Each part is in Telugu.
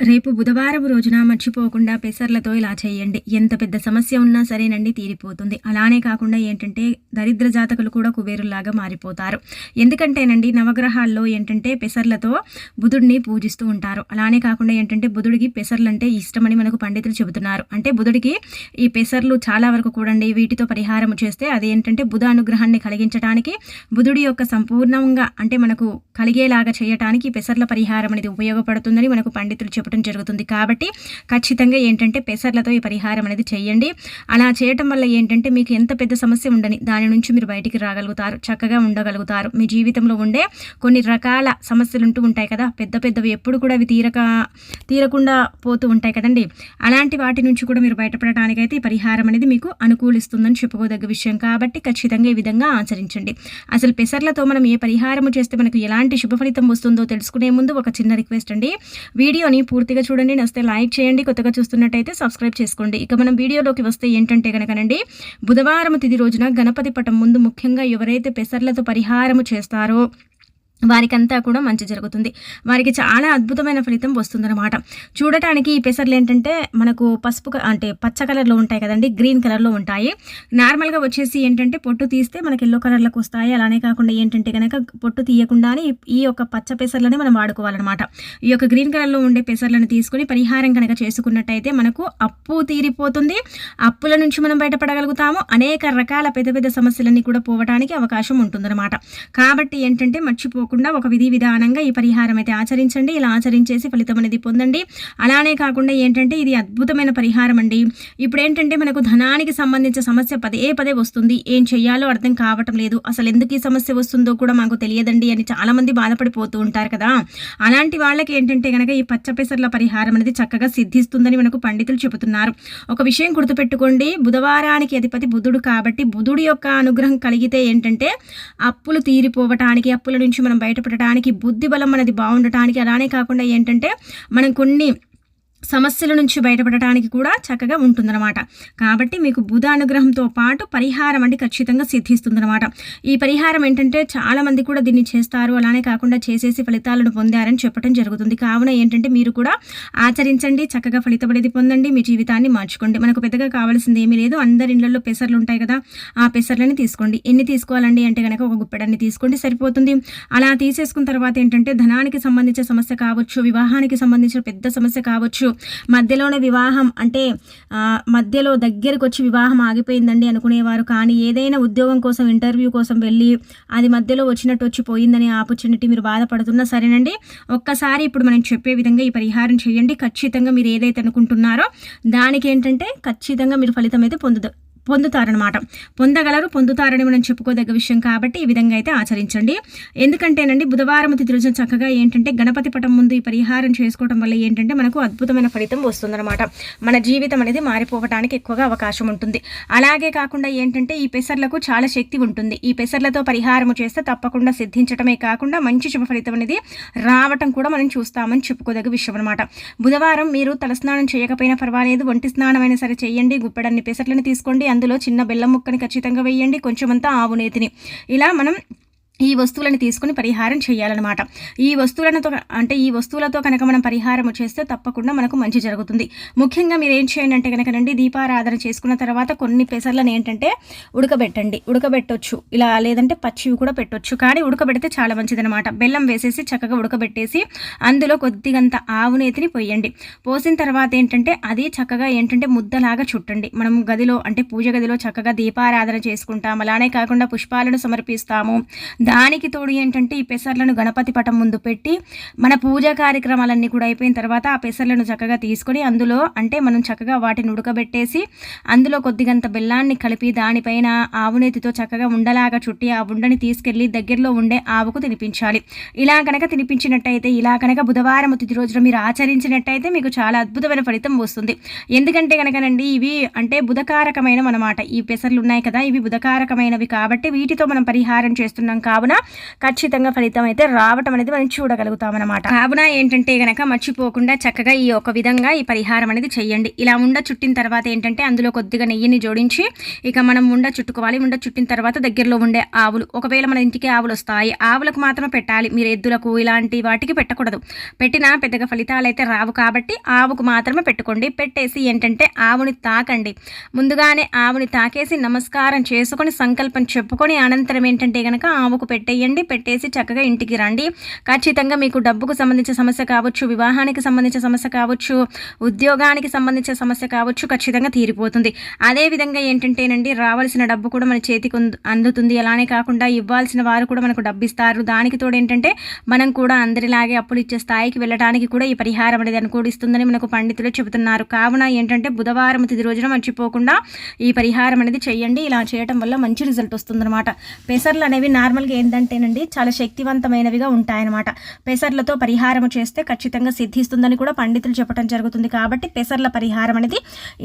రేపు బుధవారం రోజున మర్చిపోకుండా పెసర్లతో ఇలా చేయండి. ఎంత పెద్ద సమస్య ఉన్నా సరేనండి తీరిపోతుంది. అలానే కాకుండా ఏంటంటే దరిద్ర జాతకులు కూడా కుబేరులాగా మారిపోతారు. ఎందుకంటేనండి నవగ్రహాల్లో ఏంటంటే పెసర్లతో బుధుడిని పూజిస్తూ ఉంటారు. అలానే కాకుండా ఏంటంటే బుధుడికి పెసర్లంటే ఇష్టమని మనకు పండితులు చెబుతున్నారు. అంటే బుధుడికి ఈ పెసర్లు చాలా వరకు కూడండి వీటితో పరిహారం చేస్తే అది ఏంటంటే బుధ అనుగ్రహాన్ని కలిగించడానికి బుధుడి యొక్క సంపూర్ణంగా అంటే మనకు కలిగేలాగా చేయటానికి పెసర్ల పరిహారం అనేది ఉపయోగపడుతుందని మనకు పండితులు చెప్పడం జరుగుతుంది. కాబట్టి ఖచ్చితంగా ఏంటంటే పెసర్లతో ఈ పరిహారం అనేది చేయండి. అలా చేయటం వల్ల ఏంటంటే మీకు ఎంత పెద్ద సమస్య ఉండని దాని నుంచి మీరు బయటికి రాగలుగుతారు చక్కగా ఉండగలుగుతారు. మీ జీవితంలో ఉండే కొన్ని రకాల సమస్యలు ఉంటూ ఉంటాయి కదా. పెద్ద పెద్దవి ఎప్పుడు కూడా అవి తీరక తీరకుండా పోతూ ఉంటాయి కదండి. అలాంటి వాటి నుంచి కూడా మీరు బయటపడటానికైతే ఈ పరిహారం అనేది మీకు అనుకూలిస్తుందని చెప్పుకోదగ్గ విషయం. కాబట్టి ఖచ్చితంగా ఈ విధంగా ఆచరించండి. అసలు పెసర్లతో మనం ఏ పరిహారము చేస్తే మనకు ఎలాంటి శుభ ఫలితం వస్తుందో తెలుసుకునే ముందు ఒక చిన్న రిక్వెస్ట్ అండి. వీడియోని పూర్తిగా చూడండి నస్తే లైక్ చేయండి కొత్తగా చూస్తున్నట్టయితే సబ్స్క్రైబ్ చేసుకోండి. ఇక మనం వీడియోలోకి వస్తే ఏంటంటే కనుకనండి బుధవారం తిది రోజున గణపతి పటం ముందు ముఖ్యంగా ఎవరైతే పెసర్లతో పరిహారము చేస్తారో వారికంతా కూడా మంచి జరుగుతుంది. వారికి చాలా అద్భుతమైన ఫలితం వస్తుందన్నమాట. చూడటానికి ఈ పెసర్లు ఏంటంటే మనకు పసుపు అంటే పచ్చ కలర్లో ఉంటాయి కదండి గ్రీన్ కలర్లో ఉంటాయి. నార్మల్గా వచ్చేసి ఏంటంటే పొట్టు తీస్తే మనకి ఎల్లో కలర్లోకి వస్తాయి. అలానే కాకుండా ఏంటంటే కనుక పొట్టు తీయకుండానే ఈ యొక్క పచ్చ పెసర్లని మనం వాడుకోవాలన్నమాట. ఈ యొక్క గ్రీన్ కలర్లో ఉండే పెసర్లను తీసుకొని పరిహారం కనుక చేసుకున్నట్టయితే మనకు అప్పు తీరిపోతుంది. అప్పుల నుంచి మనం బయటపడగలుగుతాము. అనేక రకాల పెద్ద పెద్ద సమస్యలన్నీ కూడా పోవడానికి అవకాశం ఉంటుందన్నమాట. కాబట్టి ఏంటంటే మర్చిపోకుండా కాకుండా ఒక విధి విధానంగా ఈ పరిహారం అయితే ఆచరించండి. ఇలా ఆచరించేసి ఫలితం అనేది పొందండి. అలానే కాకుండా ఏంటంటే ఇది అద్భుతమైన పరిహారం అండి. ఇప్పుడు ఏంటంటే మనకు ధనానికి సంబంధించిన సమస్య పదే పదే వస్తుంది. ఏం చేయాలో అర్థం కావటం లేదు. అసలు ఎందుకు ఈ సమస్య వస్తుందో కూడా మాకు తెలియదండి అని చాలామంది బాధపడిపోతూ ఉంటారు కదా. అలాంటి వాళ్ళకి ఏంటంటే కనుక ఈ పచ్చపెసర్ల పరిహారం అనేది చక్కగా సిద్ధిస్తుందని మనకు పండితులు చెబుతున్నారు. ఒక విషయం గుర్తుపెట్టుకోండి. బుధవారానికి అధిపతి బుధుడు కాబట్టి బుధుడి యొక్క అనుగ్రహం కలిగితే ఏంటంటే అప్పులు తీరిపోవటానికి అప్పుల నుంచి మనం బయటపడటానికి బుద్ధి బలం అనేది బాగుండటానికి అలానే కాకుండా ఏంటంటే మనం కొన్ని సమస్యల నుంచి బయటపడటానికి కూడా చక్కగా ఉంటుందన్నమాట. కాబట్టి మీకు బుధ అనుగ్రహంతో పాటు పరిహారం అంటే ఖచ్చితంగా సిద్ధిస్తుందన్నమాట. ఈ పరిహారం ఏంటంటే చాలామంది కూడా దీన్ని చేస్తారు. అలానే కాకుండా చేసేసి ఫలితాలను పొందారని చెప్పడం జరుగుతుంది. కావున ఏంటంటే మీరు కూడా ఆచరించండి చక్కగా ఫలితపడేది పొందండి మీ జీవితాన్ని మార్చుకోండి. మనకు పెద్దగా కావాల్సింది ఏమీ లేదు. అందరి ఇళ్ళలో పెసర్లు ఉంటాయి కదా ఆ పెసర్లని తీసుకోండి. ఎన్ని తీసుకోవాలండి అంటే కనుక ఒక గుప్పెడన్ని తీసుకోండి సరిపోతుంది. అలా తీసేసుకున్న తర్వాత ఏంటంటే ధనానికి సంబంధించిన సమస్య కావచ్చు వివాహానికి సంబంధించిన పెద్ద సమస్య కావచ్చు మధ్యలోనే వివాహం అంటే మధ్యలో దగ్గరకు వచ్చి వివాహం ఆగిపోయిందండి అనుకునేవారు. కానీ ఏదైనా ఉద్యోగం కోసం ఇంటర్వ్యూ కోసం వెళ్ళి అది మధ్యలో వచ్చినట్టు వచ్చి పోయిందని ఆపర్చునిటీ మీరు బాధపడుతున్నా సరేనండి. ఒక్కసారి ఇప్పుడు మనం చెప్పే విధంగా ఈ పరిహారం చేయండి. ఖచ్చితంగా మీరు ఏదైతే అనుకుంటున్నారో దానికి ఏంటంటే ఖచ్చితంగా మీరు ఫలితం అయితే పొందుతారు పొందుతారనమాట పొందగలరు పొందుతారని మనం చెప్పుకోదగ్గ విషయం కాబట్టి ఈ విధంగా అయితే ఆచరించండి. ఎందుకంటేనండి బుధవారం తిథి రోజున చక్కగా ఏంటంటే గణపతి పటం ముందు ఈ పరిహారం చేసుకోవడం వల్ల ఏంటంటే మనకు అద్భుతమైన ఫలితం వస్తుందన్నమాట. మన జీవితం అనేది మారిపోవడానికి ఎక్కువగా అవకాశం ఉంటుంది. అలాగే కాకుండా ఏంటంటే ఈ పెసర్లకు చాలా శక్తి ఉంటుంది. ఈ పెసర్లతో పరిహారం చేస్తే తప్పకుండా సిద్ధించడమే కాకుండా మంచి శుభ ఫలితం అనేది రావటం కూడా మనం చూస్తామని చెప్పుకోదగ్గ విషయం అనమాట బుధవారం మీరు తలస్నానం చేయకపోయినా పర్వాలేదు ఒంటి స్నానం అయినా సరే చేయండి గుప్పెడన్ని పెసర్లను తీసుకోండి అందులో చిన్న బెల్లం ముక్కని ఖచ్చితంగా వేయండి. కొంచెమంతా ఆవు నేతిని. ఇలా మనం ఈ వస్తువులను తీసుకుని పరిహారం చేయాలన్నమాట. ఈ వస్తువులతో అంటే ఈ వస్తువులతో కనుక మనం పరిహారం చేస్తే తప్పకుండా మనకు మంచి జరుగుతుంది. ముఖ్యంగా మీరు ఏం చేయండి అంటే కనుక నండి దీపారాధన చేసుకున్న తర్వాత కొన్ని పెసర్లను ఏంటంటే ఉడకబెట్టండి. ఉడకబెట్టొచ్చు. ఇలా లేదంటే పచ్చివి కూడా పెట్టొచ్చు. కానీ ఉడకబెడితే చాలా మంచిదనమాట బెల్లం వేసేసి చక్కగా ఉడకబెట్టేసి అందులో కొద్దిగంత ఆవు నేతిని పోయండి. పోసిన తర్వాత ఏంటంటే అది చక్కగా ఏంటంటే ముద్దలాగా చుట్టండి. మనం గదిలో అంటే పూజ గదిలో చక్కగా దీపారాధన చేసుకుంటాం. అలానే కాకుండా పుష్పాలను సమర్పిస్తాము. దానికి తోడు ఏంటంటే ఈ పెసర్లను గణపతి పటం ముందు పెట్టి మన పూజా కార్యక్రమాలన్నీ కూడా అయిపోయిన తర్వాత ఆ పెసర్లను చక్కగా తీసుకొని అందులో అంటే మనం చక్కగా వాటిని ఉడకబెట్టేసి అందులో కొద్దిగంత బెల్లాన్ని కలిపి దానిపైన ఆవునేతితో చక్కగా ఉండలాగా చుట్టి ఆ ఉండని తీసుకెళ్ళి దగ్గరలో ఉండే ఆవుకు తినిపించాలి. ఇలా కనుక తినిపించినట్టయితే ఇలా కనుక బుధవారం తిథి రోజున మీరు ఆచరించినట్టయితే మీకు చాలా అద్భుతమైన ఫలితం వస్తుంది. ఎందుకంటే కనుకనండి ఇవి అంటే బుధకారకమైన అనమాట ఈ పెసర్లు ఉన్నాయి కదా ఇవి బుధకారకమైనవి కాబట్టి వీటితో మనం పరిహారం చేస్తున్నాం కావున ఖచ్చితంగా ఫలితం అయితే రావటం అనేది మనం చూడగలుగుతాం అనమాట కావున ఏంటంటే గనక మర్చిపోకుండా చక్కగా ఈ ఒక విధంగా ఈ పరిహారం అనేది చేయండి ఇలా ఉండ చుట్టిన తర్వాత ఏంటంటే అందులో కొద్దిగా నెయ్యిని జోడించి ఇక మనం ఉండ చుట్టుకోవాలి. ఉండ చుట్టిన తర్వాత దగ్గరలో ఉండే ఆవులు. ఒకవేళ మన ఇంటికి ఆవులు వస్తాయి ఆవులకు మాత్రమే పెట్టాలి. మీరు ఎద్దులకు ఇలాంటి వాటికి పెట్టకూడదు. పెట్టినా పెద్దగా ఫలితాలు అయితే రావు కాబట్టి ఆవుకు మాత్రమే పెట్టుకోండి. పెట్టేసి ఏంటంటే ఆవుని తాకండి. ముందుగానే ఆవుని తాకేసి నమస్కారం చేసుకొని సంకల్పం చెప్పుకొని అనంతరం ఏంటంటే కనుక ఆవుకు పెట్టేయండి పెట్టేసి చక్కగా ఇంటికి రండి. ఖచ్చితంగా మీకు డబ్బుకు సంబంధించిన సమస్య కావచ్చు వివాహానికి సంబంధించిన సమస్య కావచ్చు ఉద్యోగానికి సంబంధించిన సమస్య కావచ్చు ఖచ్చితంగా తీరిపోతుంది. అదేవిధంగా ఏంటంటేనండి రావాల్సిన డబ్బు కూడా మన చేతికి అందుతుంది. అలానే కాకుండా ఇవ్వాల్సిన వారు కూడా మనకు డబ్బు ఇస్తారు దానికి తోడు ఏంటంటే మనం కూడా అందరిలాగే అప్పులు ఇచ్చే స్థాయికి వెళ్ళడానికి కూడా ఈ పరిహారం అనేది అనుకూడిస్తుందని మనకు పండితులు చెబుతున్నారు. కావున ఏంటంటే బుధవారం తిది రోజున మర్చిపోకుండా ఈ పరిహారం అనేది చేయండి. ఇలా చేయటం వల్ల మంచి రిజల్ట్ వస్తుందన్నమాట. పెసర్లు అనేవి నార్మల్గా ఏంటంటేనండి చాలా శక్తివంతమైనవిగా ఉంటాయన్నమాట. పెసర్లతో పరిహారం చేస్తే ఖచ్చితంగా సిద్ధిస్తుందని కూడా పండితులు చెప్పడం జరుగుతుంది. కాబట్టి పెసర్ల పరిహారం అనేది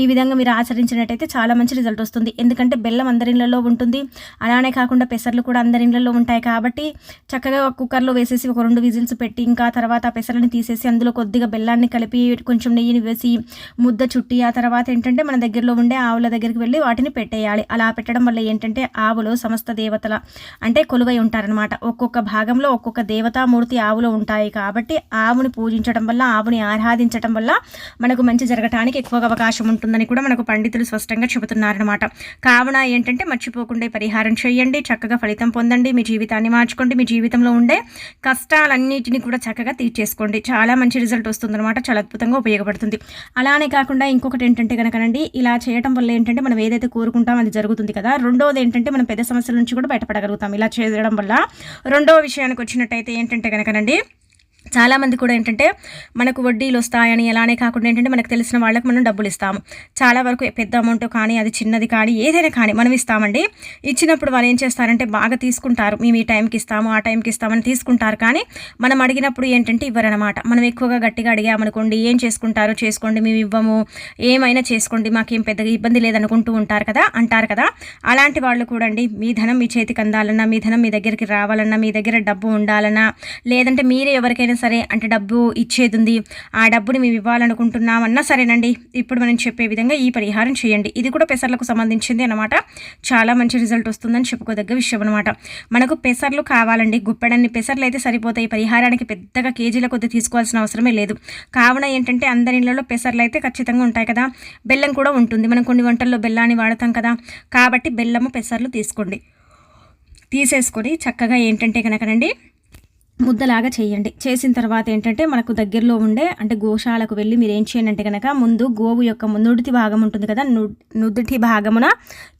ఈ విధంగా మీరు ఆచరించినట్టయితే చాలా మంచి రిజల్ట్ వస్తుంది. ఎందుకంటే బెల్లం అందరిళ్ళలో ఉంటుంది. అలానే కాకుండా పెసర్లు కూడా అందరిళ్ళలో ఉంటాయి. కాబట్టి చక్కగా కుక్కర్లో వేసేసి ఒక రెండు విజిల్స్ పెట్టి ఇంకా తర్వాత పెసర్లను తీసేసి అందులో కొద్దిగా బెల్లాన్ని కలిపి కొంచెం నెయ్యిని వేసి ముద్ద చుట్టి ఆ తర్వాత ఏంటంటే మన దగ్గరలో ఉండే ఆవుల దగ్గరికి వెళ్ళి వాటిని పెట్టేయాలి. అలా పెట్టడం వల్ల ఏంటంటే ఆవులు సమస్త దేవతల అంటే కొలువై ఉంటారనమాట ఒక్కొక్క భాగంలో ఒక్కొక్క దేవతామూర్తి ఆవులు ఉంటాయి కాబట్టి ఆవుని పూజించడం వల్ల ఆవుని ఆరాధించడం వల్ల మనకు మంచి జరగటానికి ఎక్కువగా అవకాశం ఉంటుందని కూడా మనకు పండితులు స్పష్టంగా చెబుతున్నారనమాట కావున ఏంటంటే మర్చిపోకుండా పరిహారం చేయండి చక్కగా ఫలితం పొందండి మీ జీవితాన్ని మార్చుకోండి మీ జీవితంలో ఉండే కష్టాలన్నిటిని కూడా చక్కగా తీర్చేసుకోండి. చాలా మంచి రిజల్ట్ వస్తుందన్నమాట. చాలా అద్భుతంగా ఉపయోగపడుతుంది. అలానే కాకుండా ఇంకొకటి ఏంటంటే కనుకనండి ఇలా చేయడం వల్ల ఏంటంటే మనం ఏదైతే కోరుకుంటాం అది జరుగుతుంది కదా. రెండోది ఏంటంటే మనం పెద్ద సమస్యల నుంచి కూడా బయటపడగలుగుతాం. ఇలా చేయడం వల్ల రెండవ విషయానికి వచ్చినట్టయితే ఏంటంటే కనుకనండి చాలామంది కూడా ఏంటంటే మనకు వడ్డీలు వస్తాయని అలానే కాకుండా ఏంటంటే మనకు తెలిసిన వాళ్ళకి మనం డబ్బులు ఇస్తాము. చాలా వరకు పెద్ద అమౌంట్ కానీ అది చిన్నది కానీ ఏదైనా కానీ మనం ఇస్తామండి. ఇచ్చినప్పుడు వాళ్ళు ఏం చేస్తారంటే బాగా తీసుకుంటారు. మేము ఈ టైంకి ఇస్తాము ఆ టైంకి ఇస్తామని తీసుకుంటారు. కానీ మనం అడిగినప్పుడు ఏంటంటే ఇవ్వరనమాట. మనం ఎక్కువగా గట్టిగా అడిగామనుకోండి ఏం చేసుకుంటారో చేసుకోండి మేము ఇవ్వము. ఏమైనా చేసుకోండి మాకేం పెద్దగా ఇబ్బంది లేదనుకుంటూ ఉంటారు కదా అంటారు కదా. అలాంటి వాళ్ళు కూడా అండి మీ ధనం మీ చేతికి అందాలన్నా మీ ధనం మీ దగ్గరికి రావాలన్నా మీ దగ్గర డబ్బు ఉండాలన్నా లేదంటే మీరే ఎవరికైనా సరే అంటే డబ్బు ఇచ్చేది ఉంది ఆ డబ్బుని మేము ఇవ్వాలనుకుంటున్నామన్నా సరేనండి. ఇప్పుడు మనం చెప్పే విధంగా ఈ పరిహారం చేయండి. ఇది కూడా పెసర్లకు సంబంధించింది అనమాట చాలా మంచి రిజల్ట్ వస్తుందని చెప్పుకోదగ్గ విషయం అనమాట మనకు పెసర్లు కావాలండి. గుప్పెడన్ని పెసర్లు అయితే సరిపోతాయి. పరిహారానికి పెద్దగా కేజీల కొద్ది తీసుకోవాల్సిన అవసరమే లేదు. కావున ఏంటంటే అందరి ఇళ్ళలో పెసర్లు అయితే ఖచ్చితంగా ఉంటాయి కదా. బెల్లం కూడా ఉంటుంది. మనం కొన్ని వంటల్లో బెల్లాన్ని వాడతాం కదా. కాబట్టి బెల్లము పెసర్లు తీసుకోండి. తీసేసుకొని చక్కగా ఏంటంటే కనుకనండి ముద్దలాగా చేయండి. చేసిన తర్వాత ఏంటంటే మనకు దగ్గరలో ఉండే అంటే గోశాలకు వెళ్ళి మీరు ఏం చేయండి అంటే కనుక ముందు గోవు యొక్క నుడితి భాగం ఉంటుంది కదా నుదుటి భాగమున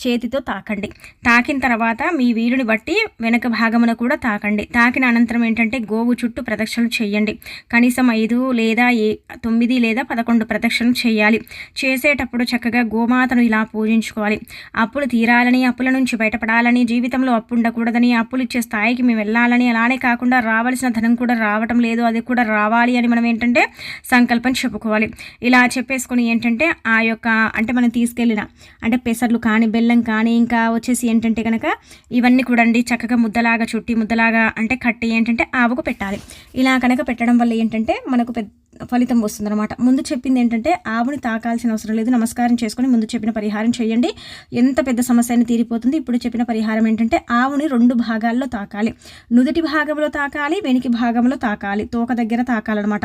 చేతితో తాకండి. తాకిన తర్వాత మీ వీరుని బట్టి వెనక భాగమున కూడా తాకండి. తాకిన అనంతరం ఏంటంటే గోవు చుట్టూ ప్రదక్షిణలు చేయండి. కనీసం ఐదు లేదా ఏ తొమ్మిది లేదా పదకొండు ప్రదక్షిణలు చేయాలి. చేసేటప్పుడు చక్కగా గోమాతను ఇలా పూజించుకోవాలి. అప్పులు తీరాలని అప్పుల నుంచి బయటపడాలని జీవితంలో అప్పు ఉండకూడదని అప్పులు ఇచ్చే స్థాయికి మేము వెళ్ళాలని అలానే కాకుండా రా రావాల్సిన ధనం కూడా రావటం లేదు అది కూడా రావాలి అని మనం ఏంటంటే సంకల్పం చెప్పుకోవాలి. ఇలా చెప్పేసుకొని ఏంటంటే ఆ యొక్క అంటే మనం తీసుకెళ్ళిన అంటే పెసర్లు కానీ బెల్లం కానీ ఇంకా వచ్చేసి ఏంటంటే కనుక ఇవన్నీ కూడా అండి చక్కగా ముద్దలాగా చుట్టి ముద్దలాగా అంటే కట్టి ఏంటంటే ఆవుకు పెట్టాలి. ఇలా కనుక పెట్టడం వల్ల ఏంటంటే మనకు పెద్ద ఫలితం వస్తుందన్నమాట. ముందు చెప్పింది ఏంటంటే ఆవుని తాకాల్సిన అవసరం లేదు నమస్కారం చేసుకొని ముందు చెప్పిన పరిహారం చేయండి. ఎంత పెద్ద సమస్య అయినా తీరిపోతుంది. ఇప్పుడు చెప్పిన పరిహారం ఏంటంటే ఆవుని రెండు భాగాల్లో తాకాలి. నుదుటి భాగంలో తాకాలి వెనికి భాగంలో తాకాలి తోక దగ్గర తాకాలన్నమాట.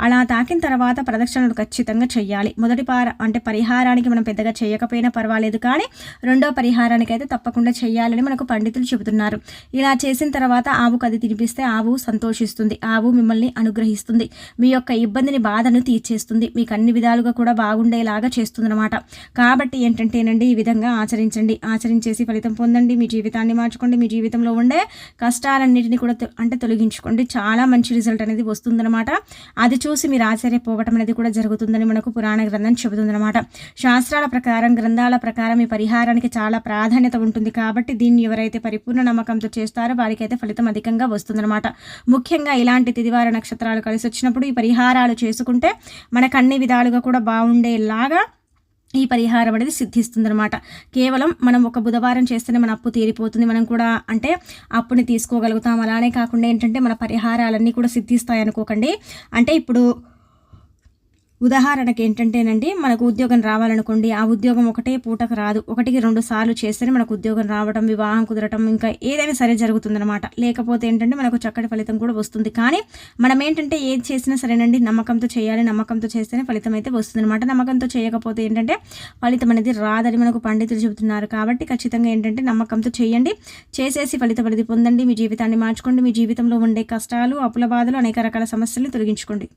అలా తాకిన తర్వాత ప్రదక్షిణలు ఖచ్చితంగా చేయాలి మొదటి పార అంటే పరిహారానికి మనం పెద్దగా చేయకపోయినా పర్వాలేదు కానీ రెండో పరిహారానికి అయితే తప్పకుండా చేయాలని మనకు పండితులు చెబుతున్నారు. ఇలా చేసిన తర్వాత ఆవుకు అది తినిపిస్తే ఆవు సంతోషిస్తుంది. ఆవు మిమ్మల్ని అనుగ్రహిస్తుంది. మీ యొక్క ఇబ్బందిని బాధను తీర్చేస్తుంది. మీకు అన్ని విధాలుగా కూడా బాగుండేలాగా చేస్తుందన్నమాట. కాబట్టి ఏంటంటేనండి ఈ విధంగా ఆచరించండి. ఆచరించేసి ఫలితం పొందండి. మీ జీవితాన్ని మార్చుకోండి. మీ జీవితంలో ఉండే కష్టాలన్నింటినీ కూడా అంటే తొలగించండి తొలగించుకోండి చాలా మంచి రిజల్ట్ అనేది వస్తుందన్నమాట. అది చూసి మీరు ఆశ్చర్యపోవటం అనేది కూడా జరుగుతుందని మనకు పురాణ గ్రంథం చెబుతుందన్నమాట. శాస్త్రాల ప్రకారం గ్రంథాల ప్రకారం ఈ పరిహారానికి చాలా ప్రాధాన్యత ఉంటుంది. కాబట్టి దీన్ని ఎవరైతే పరిపూర్ణ నమ్మకంతో చేస్తారో వారికైతే ఫలితం అధికంగా వస్తుందన్నమాట. ముఖ్యంగా ఇలాంటి తిదివార నక్షత్రాలు కలిసి వచ్చినప్పుడు ఈ పరిహారాలు చేసుకుంటే మనకు అన్ని విధాలుగా కూడా బాగుండేలాగా ఈ పరిహారం అనేది సిద్ధిస్తుందనమాట కేవలం మనం ఒక బుధవారం చేస్తేనే మన అప్పు తీరిపోతుంది. మనం కూడా అంటే అప్పుని తీసుకోగలుగుతాం. అలానే కాకుండా ఏంటంటే మన పరిహారాలన్నీ కూడా సిద్ధిస్తాయి అనుకోకండి అంటే ఇప్పుడు ఉదాహరణకి ఏంటంటేనండి మనకు ఉద్యోగం రావాలనుకోండి ఆ ఉద్యోగం ఒకటే పూటకు రాదు. ఒకటికి రెండు సార్లు చేస్తేనే మనకు ఉద్యోగం రావడం వివాహం కుదరటం ఇంకా ఏదైనా సరే జరుగుతుందన్నమాట. లేకపోతే ఏంటంటే మనకు చక్కటి ఫలితం కూడా వస్తుంది. కానీ మనం ఏంటంటే ఏది చేసినా సరేనండి నమ్మకంతో చేయాలి నమ్మకంతో చేస్తేనే ఫలితం అయితే వస్తుందన్నమాట. నమ్మకంతో చేయకపోతే ఏంటంటే ఫలితం అనేది రాదని మనకు పండితులు చెబుతున్నారు. కాబట్టి ఖచ్చితంగా ఏంటంటే నమ్మకంతో చేయండి. చేసేసి ఫలితం అనేది పొందండి. మీ జీవితాన్ని మార్చుకోండి. మీ జీవితంలో ఉండే కష్టాలు అప్పుల బాధలు అనేక రకాల సమస్యలను తొలగించుకోండి.